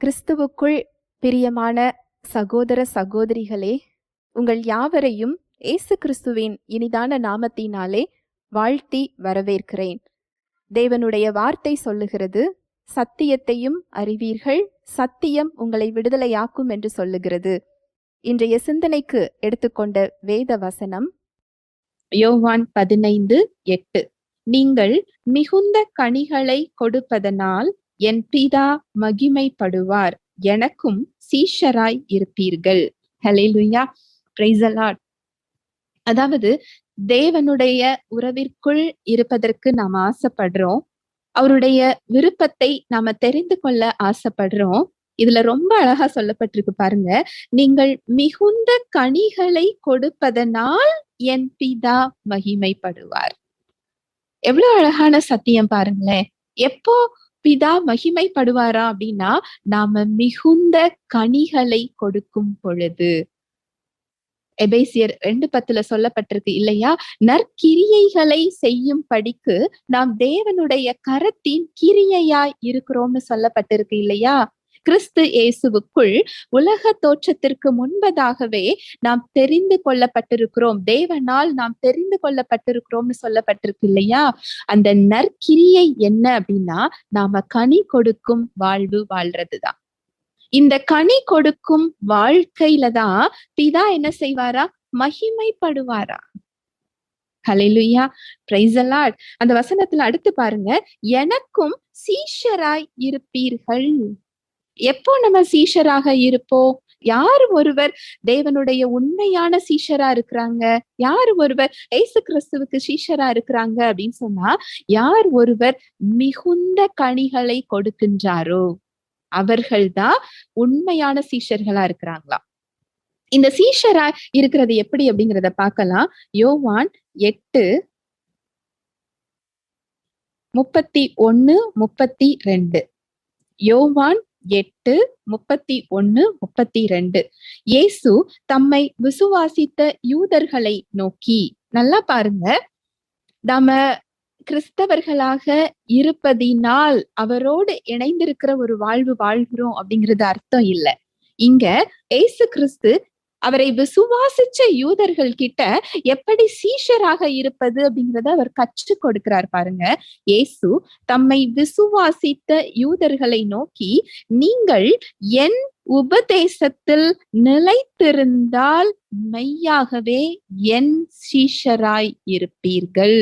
கிறிஸ்துவுக்குள் பிரியமான சகோதர சகோதரிகளே உங்கள் யாவரையும் இயேசு கிறிஸ்துவின் இனிதான நாமத்தினாலே வாழ்த்தி வரவேற்கிறேன். தேவனுடைய வார்த்தை சொல்லுகிறது சத்தியத்தையும் அறிவீர்கள் சத்தியம் உங்களை விடுதலையாக்கும் என்று சொல்லுகிறது. இன்றைய சிந்தனைக்கு எடுத்துக்கொண்ட வேத வசனம் யோவான் பதினைந்து எட்டு. நீங்கள் மிகுந்த கனிகளை கொடுப்பதனால் என் பிதா மகிமைப்படுவார். எனக்கும் சீஷராய் இருப்பீர்கள். ஹalleluya praise அதாவது தேவனுடைய உறவிற்குள் இருப்பதற்கு நாம் ஆசைப்படுறோம். அவருடைய விருப்பத்தை நாம தெரிந்து கொள்ள ஆசைப்படுறோம். இதுல ரொம்ப அழகா சொல்லப்பட்டிருக்கு பாருங்க. நீங்கள் மிகுந்த கனிகளை கொடுப்பதனால் என் பிதா மகிமைப்படுவார். எவ்வளவு அழகான சத்தியம் பாருங்களேன். எப்போ பிதா மகிமைப்படுவாரா அப்படின்னா நாம மிகுந்த கனிகளை கொடுக்கும் பொழுது. எபேசியர் ரெண்டு பத்துல சொல்லப்பட்டிருக்கு இல்லையா? நற்கிரியைகளை செய்யும் படிக்கு நாம் தேவனுடைய கரத்தின் கிரியையாய் இருக்கிறோம்னு சொல்லப்பட்டிருக்கு இல்லையா? கிறிஸ்து இயேசுவுக்குள் உலக தோற்றத்திற்கு முன்பதாகவே நாம் தெரிந்து கொள்ளப்பட்டிருக்கிறோம். தேவனால் நாம் தெரிந்து கொள்ளப்பட்டிருக்கிறோம்னு சொல்லப்பட்டிருக்கு இல்லையா? அந்த நற்கிரியை என்ன அப்படின்னா நாம கனி கொடுக்கும் வாழ்வு வாழ்றதுதான். இந்த கனி கொடுக்கும் வாழ்க்கையில தான் பிதா என்ன செய்வாரா? மகிமைப்படுவாரா? ஹalleluya பிரைஸ் அலாட் அந்த வசனத்துல அடுத்து பாருங்க. எனக்கும் சீஷராய் இருப்பீர்கள். எப்போ நம்ம சீஷராக இருப்போம்? யார் ஒருவர் தேவனுடைய உண்மையான சீஷரா இருக்கிறாங்க? யார் ஒருவர் ஏசு கிறிஸ்துவுக்கு சீஷரா இருக்கிறாங்க அப்படின்னு சொன்னா யார் ஒருவர் மிகுந்த கனிகளை கொடுக்கின்றாரோ அவர்கள்தான் உண்மையான சீஷர்களா இருக்கிறாங்களா இந்த சீஷரா இருக்கிறது எப்படி அப்படிங்கிறத பார்க்கலாம். யோவான் எட்டு முப்பத்தி ஒன்னு முப்பத்தி ரெண்டு. யோவான் எட்டு முப்பத்தி ஒன்னு முப்பத்தி ரெண்டு. இயேசு தம்மை விசுவாசித்த யூதர்களை நோக்கி நல்லா பாருங்க. நாம கிறிஸ்தவர்களாக இருப்பதினால் அவரோடு இணைந்திருக்கிற ஒரு வாழ்வு வாழ்கிறோம் அப்படிங்கிறது அர்த்தம் இல்ல. இங்க ஏசு கிறிஸ்து அவரை விசுவாசிச்ச யூதர்கள் கிட்ட எப்படி சீஷராக இருப்பது அப்படிங்கறத அவர் கற்றுக் கொடுக்கிறார் பாருங்க. இயேசு தம்மை விசுவாசித்த யூதர்களை நோக்கி நீங்கள் என் உபதேசத்தில் நிலைத்திருந்தால் மெய்யாகவே என் சீஷராய் இருப்பீர்கள்.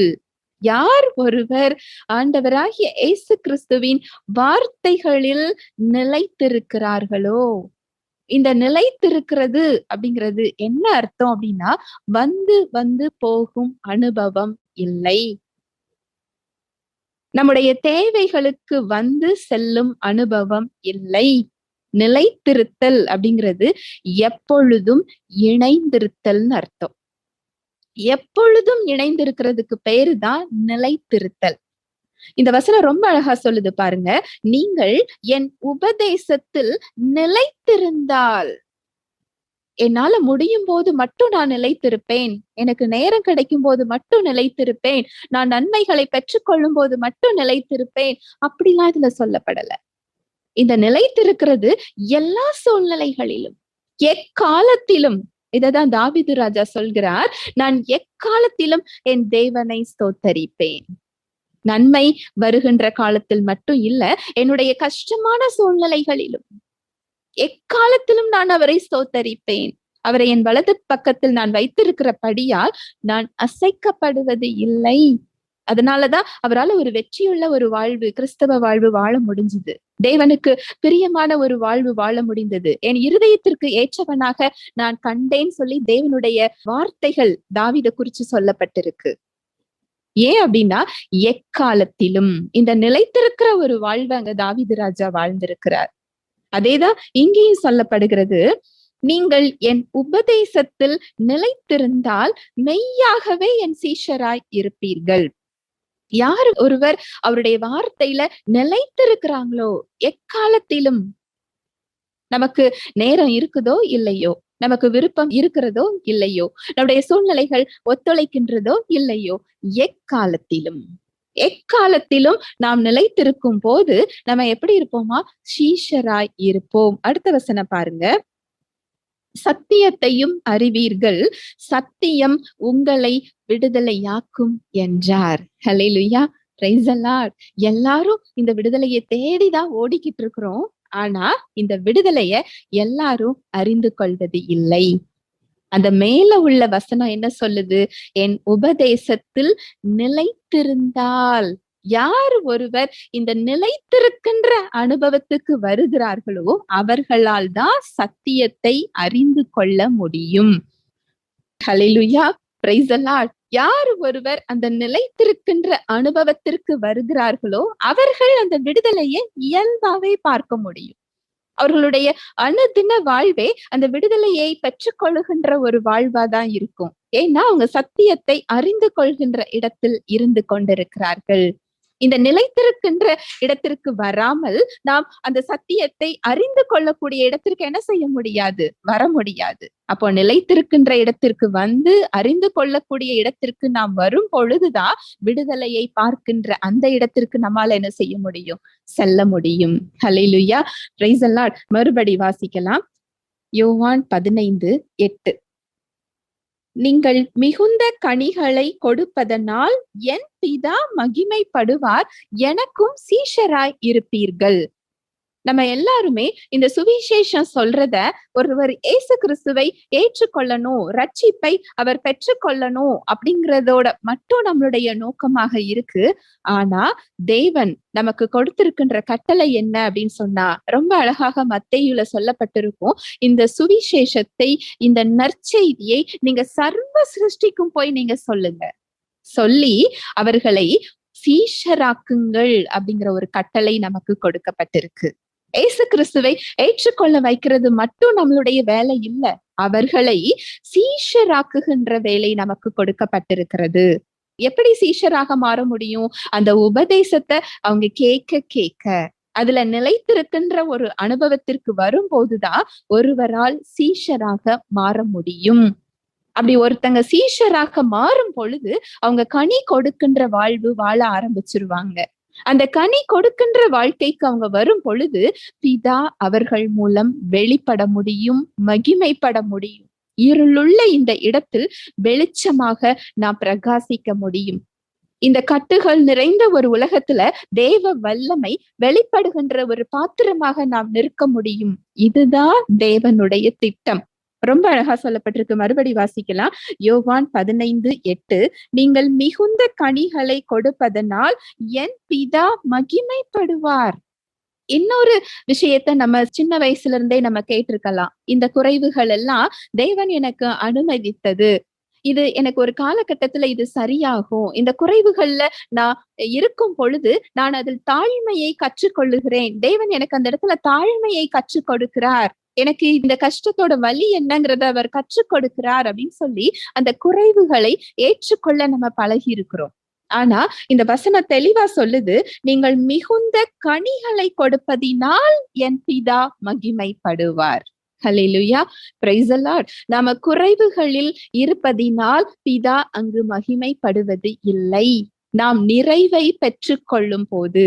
யார் ஒருவர் ஆண்டவராகிய இயேசு கிறிஸ்துவின் வார்த்தைகளில் நிலைத்திருக்கிறார்களோ இந்த நிலைத்திருக்கிறது அப்படிங்கிறது என்ன அர்த்தம் அப்படின்னா வந்து வந்து போகும் அனுபவம் இல்லை. நம்முடைய தேவைகளுக்கு வந்து செல்லும் அனுபவம் இல்லை. நிலைத்திருத்தல் அப்படிங்கிறது எப்பொழுதும் இணைந்திருத்தல்னு அர்த்தம். எப்பொழுதும் இணைந்திருக்கிறதுக்கு பேரு தான் நிலைத்திருத்தல். இந்த வசனம் ரொம்ப அழகா சொல்லுது பாருங்க. நீங்கள் என் உபதேசத்தில் நிலைத்திருந்தால் என்னால முடியும் போது மட்டும் நான் நிலைத்திருப்பேன். எனக்கு நேரம் கிடைக்கும் போது மட்டும் நிலைத்திருப்பேன். நான் நன்மைகளை பெற்றுக்கொள்ளும் போது மட்டும் நிலைத்திருப்பேன். அப்படிலாம் இதுல சொல்லப்படல. இந்த நிலைத்திருக்கிறது எல்லா சூழ்நிலைகளிலும் எக்காலத்திலும் இததான் தாவிது ராஜா சொல்கிறார் நான் எக்காலத்திலும் என் தேவனை ஸ்தோத்தரிப்பேன். நன்மை வருகின்ற காலத்தில் மட்டும் இல்ல என்னுடைய கஷ்டமான சூழ்நிலைகளிலும் எக்காலத்திலும் நான் அவரை ஸ்தோத்தரிப்பேன். அவரை என் வலது பக்கத்தில் நான் வைத்திருக்கிறபடியால் நான் அசைக்கப்படுவது இல்லை. அதனாலதான் அவரால் ஒரு வெற்றியுள்ள ஒரு வாழ்வு கிறிஸ்தவ வாழ்வு வாழ முடிஞ்சது. தேவனுக்கு பிரியமான ஒரு வாழ்வு வாழ முடிந்தது. என் இருதயத்திற்கு ஏற்றவனாக நான் கண்டேன் சொல்லி தேவனுடைய வார்த்தைகள் தாவித குறிச்சு சொல்லப்பட்டிருக்கு. ஏன் அப்படின்னா எக்காலத்திலும் இந்த நிலைத்திருக்கிற ஒரு வாழ்வை அங்க தாவிது ராஜா வாழ்ந்திருக்கிறார். அதேதான் இங்கேயும் சொல்லப்படுகிறது நீங்கள் என் உபதேசத்தில் நிலைத்திருந்தால் மெய்யாகவே என் சீஷராய் இருப்பீர்கள். யார் ஒருவர் அவருடைய வார்த்தையில நிலைத்திருக்கிறாங்களோ எக்காலத்திலும் நமக்கு நேரம் இருக்குதோ இல்லையோ? நமக்கு விருப்பம் இருக்கிறதோ இல்லையோ? நம்முடைய சூழ்நிலைகள் ஒத்துழைக்கின்றதோ இல்லையோ? எக்காலத்திலும். எக்காலத்திலும் நாம் நிலைத்திருக்கும் போது நம்ம எப்படி இருப்போமா? சீஷராய் இருப்போம். அடுத்த வசனம் பாருங்க. சத்தியத்தையும் அறிவீர்கள். சத்தியம் உங்களை விடுதலையாக்கும் என்றார். ஹலே லுயா எல்லாரும் இந்த விடுதலையை தேடிதான் ஓடிக்கிட்டு இருக்கிறோம். ஆனா இந்த விடுதலைய எல்லாரும் அறிந்து கொள்வது இல்லை. அந்த மேல உள்ள வசனம் என்ன சொல்லுது? என் உபதேசத்தில் நிலைத்திருந்தால் யார் ஒருவர் இந்த நிலைத்திருக்கின்ற அனுபவத்துக்கு வருகிறார்களோ அவர்களால் தான் சத்தியத்தை அறிந்து கொள்ள முடியும். ஹalleluya யார் ஒருவர் அந்த நிலைத்திருக்கின்ற அனுபவத்திற்கு வருகிறார்களோ அவர்கள் அந்த விடுதலையை இயல்பாவே பார்க்க முடியும். அவர்களுடைய அணுதின வாழ்வே அந்த விடுதலையை பெற்றுக்கொள்ளுகின்ற ஒரு வாழ்வாதான் இருக்கும். ஏன்னா அவங்க சத்தியத்தை அறிந்து கொள்கின்ற இடத்தில் இருந்து கொண்டிருக்கிறார்கள். இந்த நிலைத்திருக்கின்ற இடத்திற்கு வராமல் நாம் அந்த சத்தியத்தை அறிந்து கொள்ளக்கூடிய இடத்திற்கு என்ன செய்ய முடியாது? வர முடியாது. அப்போ நிலைத்திருக்கின்ற இடத்திற்கு வந்து அறிந்து கொள்ளக்கூடிய இடத்திற்கு நாம் வரும் பொழுதுதான் விடுதலையை பார்க்கின்ற அந்த இடத்திற்கு நம்மால என்ன செய்ய முடியும்? செல்ல முடியும். ஹalleluya praise மறுபடி வாசிக்கலாம். யோவான் பதினைந்து எட்டு. நீங்கள் மிகுந்த கனிகளை கொடுப்பதனால் என் பிதா மகிமைப்படுவார் எனக்கும் சீஷராய் இருப்பீர்கள். நம்ம எல்லாருமே இந்த சுவிசேஷம் சொல்றத ஒருவர் இயேசு கிறிஸ்துவை ஏற்றுக்கொள்ளணும் ரட்சிப்பை அவர் பெற்றுக்கொள்ளணும் அப்படிங்கறதோட மட்டும் நம்மளுடைய நோக்கமாக இருக்கு. ஆனா தேவன் நமக்கு கொடுத்திருக்கின்ற கட்டளை என்ன அப்படின்னு சொன்னா ரொம்ப அழகாக மத்தேயுல சொல்லப்பட்டிருக்கும். இந்த சுவிசேஷத்தை இந்த நற்செய்தியை நீங்க சர்வ சிருஷ்டிக்கும் போய் நீங்க சொல்லுங்க. சொல்லி அவர்களை சீஷராக்குங்கள் அப்படிங்கிற ஒரு கட்டளை நமக்கு கொடுக்கப்பட்டிருக்கு. ஏசு கிறிஸ்துவை ஏற்றுக்கொள்ள வைக்கிறது மட்டும் நம்மளுடைய வேலை இல்ல. அவர்களை சீஷராக்குகின்ற வேலை நமக்கு கொடுக்கப்பட்டிருக்கிறது. எப்படி சீஷராக மாற முடியும்? அந்த உபதேசத்தை அவங்க கேட்க கேட்க. அதுல நிலைத்திருக்கின்ற ஒரு அனுபவத்திற்கு வரும்போதுதான் ஒருவரால் சீஷராக மாற முடியும். அப்படி ஒருத்தங்க சீஷராக மாறும் பொழுது அவங்க கனி கொடுக்கின்ற வாழ்வு வாழ ஆரம்பிச்சிருவாங்க. அந்த கனி கொடுக்கின்ற வாழ்க்கைக்கு அவங்க வரும் பொழுது பிதா அவர்கள் மூலம் வெளிப்பட முடியும் மகிமைப்பட முடியும். இருளுள்ள இந்த இடத்தில் வெளிச்சமாக நாம் பிரகாசிக்க முடியும். இந்த கட்டுகள் நிறைந்த ஒரு உலகத்துல தேவ வல்லமை வெளிப்படுகின்ற ஒரு பாத்திரமாக நாம் நிற்க முடியும். இதுதான் தேவனுடைய திட்டம். ரொம்ப அழகா சொல்லப்பட்டிருக்கு. மறுபடி வாசிக்கலாம். யோவான் பதினைந்து எட்டு. நீங்கள் மிகுந்த கனிகளை கொடுப்பதனால் என் பிதா மகிமைப்படுவார். இன்னொரு விஷயத்த நம்ம சின்ன வயசுல இருந்தே நம்ம கேட்டிருக்கலாம். இந்த குறைவுகள் எல்லாம் தேவன் எனக்கு அனுமதித்தது. இது எனக்கு ஒரு காலகட்டத்துல இது சரியாகும். இந்த குறைவுகள்ல நான் இருக்கும் பொழுது நான் அதில் தாழ்மையை கற்றுக்கொள்ளுகிறேன். தேவன் எனக்கு அந்த இடத்துல தாழ்மையை கற்றுக் கொடுக்கிறார். எனக்கு இந்த கஷ்டத்தோட வலி என்னங்கிறத அவர் கற்றுக் கொடுக்கிறார் அப்படின்னு சொல்லி அந்த குறைவுகளை ஏற்றுக்கொள்ள நம்ம பழகி இருக்கிறோம். ஆனா இந்த வசனம் தெளிவா சொல்லுது நீங்கள் மிகுந்த கனிகளை கொடுப்பதினால் என் பிதா மகிமைப்படுவார். ஹalleluya praise நாம குறைவுகளில் இருப்பதினால் பிதா அங்கு மகிமைப்படுவது இல்லை. நாம் நிறைவை பெற்றுக்கொள்ளும் போது.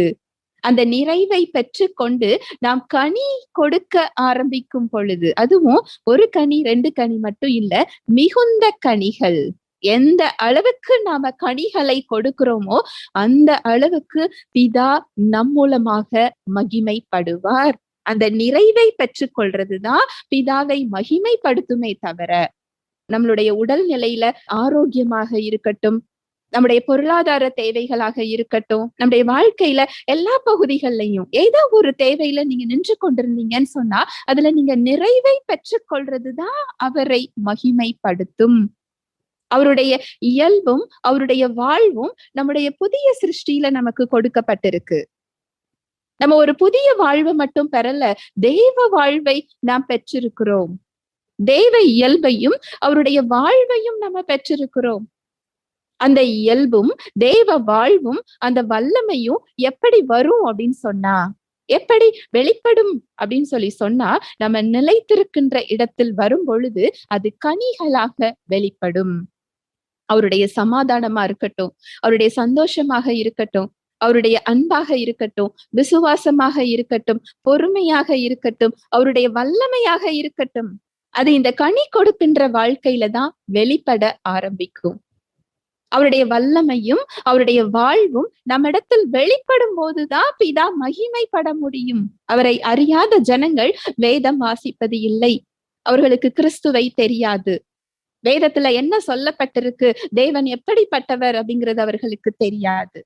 அந்த நிறைவை பெற்றுக்கொண்டு நாம் கனி கொடுக்க ஆரம்பிக்கும் பொழுது அதுவும் ஒரு கனி ரெண்டு கனி மட்டும் இல்ல மிகுந்த கனிகள். எந்த அளவுக்கு நாம கனிகளை கொடுக்கிறோமோ அந்த அளவுக்கு பிதா நம் மூலமாக மகிமைப்படுவார். அந்த நிறைவை பெற்றுக்கொள்றதுதான் பிதாவை மகிமைப்படுத்துமே தவிர நம்மளுடைய உடல் நிலையில ஆரோக்கியமாக இருக்கட்டும் நம்முடைய பொருளாதார தேவைகளாக இருக்கட்டும் நம்முடைய வாழ்க்கையில எல்லா பகுதிகள்லையும் ஏதோ ஒரு தேவையில நீங்க நின்று கொண்டிருந்தீங்கன்னு சொன்னா அதுல நீங்க நிறைவை பெற்றுக்கொள்றதுதான் அவரை மகிமைப்படுத்தும். அவருடைய இயல்பும் அவருடைய வாழ்வும் நம்முடைய புதிய சிருஷ்டியில நமக்கு கொடுக்கப்பட்டிருக்கு. நம்ம ஒரு புதிய வாழ்வை மட்டும் பெறல தேவ வாழ்வை நாம் பெற்றிருக்கிறோம். தேவ இயல்பையும் அவருடைய வாழ்வையும் நம்ம பெற்றிருக்கிறோம். அந்த இயல்பும் தேவ வாழ்வும் அந்த வல்லமையும் எப்படி வரும் அப்படின்னு சொன்னா எப்படி வெளிப்படும் அப்படின்னு சொல்லி சொன்னா நம்ம நிலைத்திருக்கின்ற இடத்தில் வரும் பொழுது அது கனிகளாக வெளிப்படும். அவருடைய சமாதானமா இருக்கட்டும் அவருடைய சந்தோஷமாக இருக்கட்டும் அவருடைய அன்பாக இருக்கட்டும் விசுவாசமாக இருக்கட்டும் பொறுமையாக இருக்கட்டும் அவருடைய வல்லமையாக இருக்கட்டும் அது இந்த கனி கொடுக்கின்ற வாழ்க்கையில தான் வெளிப்பட ஆரம்பிக்கும். அவருடைய வல்லமையும் அவருடைய வாழ்வும் நம்மிடத்தில் வெளிப்படும் போதுதான் பிதா மகிமைப்பட முடியும். அவரை அறியாத ஜனங்கள் வேதம் வாசிப்பது இல்லை. அவர்களுக்கு கிறிஸ்துவை தெரியாது. வேதத்துல என்ன சொல்லப்பட்டிருக்கு? தேவன் எப்படிப்பட்டவர் அப்படிங்கிறது அவர்களுக்கு தெரியாது.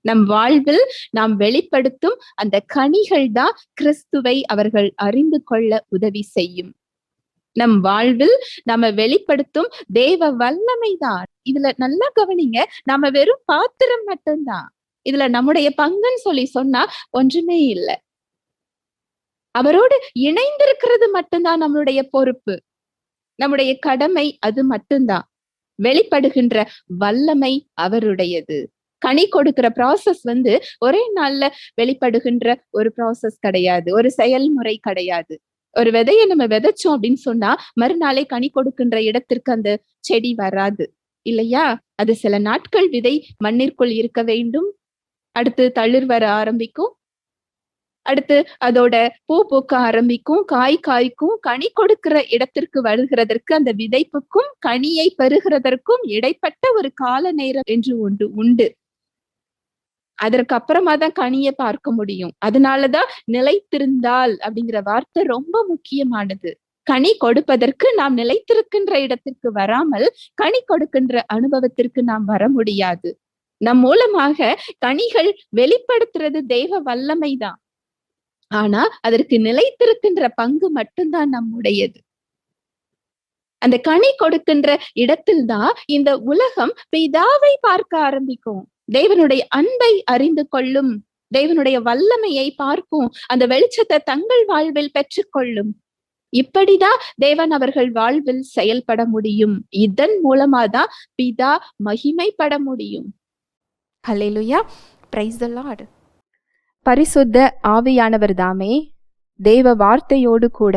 நம் வாழ்வில் நாம் வெளிப்படுத்தும் அந்த கனிகள் தான் கிறிஸ்துவை அவர்கள் அறிந்து கொள்ள உதவி செய்யும். நம் வாழ்வில் நம்ம வெளிப்படுத்தும் தேவ வல்லமைதான். இதுல நல்லா கவனிங்க நாம வெறும் பாத்திரம் மட்டும்தான். இதுல நம்முடைய பங்குன்னு சொல்லி சொன்னா ஒன்றுமே இல்லை. அவரோடு இணைந்திருக்கிறது மட்டும்தான் நம்மளுடைய பொறுப்பு. நம்முடைய கடமை அது மட்டும்தான். வெளிப்படுகின்ற வல்லமை அவருடையது. கனி கொடுக்கிற ப்ராசஸ் வந்து ஒரே நாள்ல வெளிப்படுகின்ற ஒரு ப்ராசஸ் கிடையாது. ஒரு செயல்முறை கிடையாது. ஒரு விதையை நம்ம விதைச்சோம் அப்படின்னு சொன்னா மறுநாளே கனி கொடுக்கின்ற இடத்திற்கு அந்த செடி வராது இல்லையா? அது சில நாட்கள் விதை மண்ணிற்குள் இருக்க வேண்டும். அடுத்து தளிர் வர ஆரம்பிக்கும். அடுத்து அதோட பூ பூக்க ஆரம்பிக்கும். காய் காய்க்கும். கனி கொடுக்கிற இடத்திற்கு வருகிறதற்கு அந்த விதைப்புக்கும் கனியை பெறுகிறதற்கும் இடைப்பட்ட ஒரு கால நேரம் என்று ஒன்று உண்டு. அதற்கு அப்புறமா தான் கனியை பார்க்க முடியும். அதனாலதான் நிலைத்திருந்தால் அப்படிங்கிற வார்த்தை ரொம்ப முக்கியமானது. கனி கொடுப்பதற்கு நாம் நிலைத்திருக்கின்ற இடத்திற்கு வராமல் கனி கொடுக்கின்ற அனுபவத்திற்கு நாம் வர முடியாது. நம் மூலமாக கனிகள் வெளிப்படுத்துறது தெய்வ வல்லமைதான். ஆனா அதற்கு நிலைத்திருக்கின்ற பங்கு மட்டும்தான் நம்முடையது. அந்த கனி கொடுக்கின்ற இடத்தில் தான் இந்த உலகம் பிதாவை பார்க்க ஆரம்பிக்கும். தேவனுடைய அன்பை அறிந்து கொள்ளும். தேவனுடைய வல்லமையை பார்க்கும். அந்த வெளிச்சத்தை தங்கள் வாழ்வில் பெற்றுக்கொள்ளும். இப்படிதான் தேவன் அவர்கள் வாழ்வில் செயல்பட முடியும். இதன் மூலமாதான் பிதா மகிமைப்பட முடியும். Hallelujah praise the lord. பரிசுத்த ஆவியானவர் தாமே தேவ வார்த்தையோடு கூட